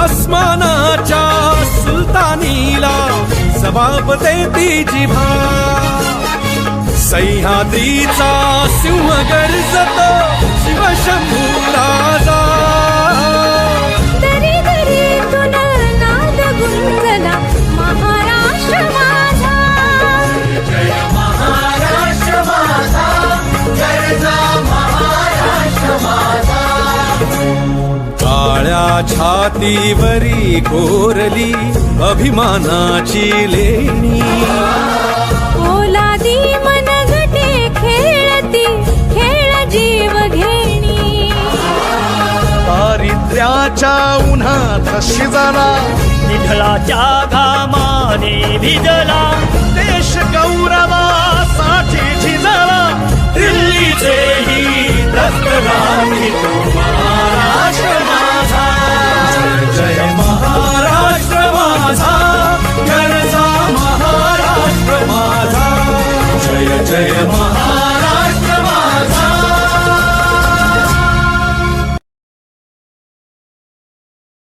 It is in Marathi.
अस्मानाच्या सुलतानीला जबाब देती जिभा. सह्याद्रीचा सिंह गर्जतो. छातीवरी कोरली अभिमानाची लेणी. ओलादी मनगटे खेळती खेळ जीव घेणी. दारिद्र्याच्या उन्हात शिजला निधळाच्या घामाने भिजला देश गौरवासाठी झिजला दिल्लीचे ही जय मा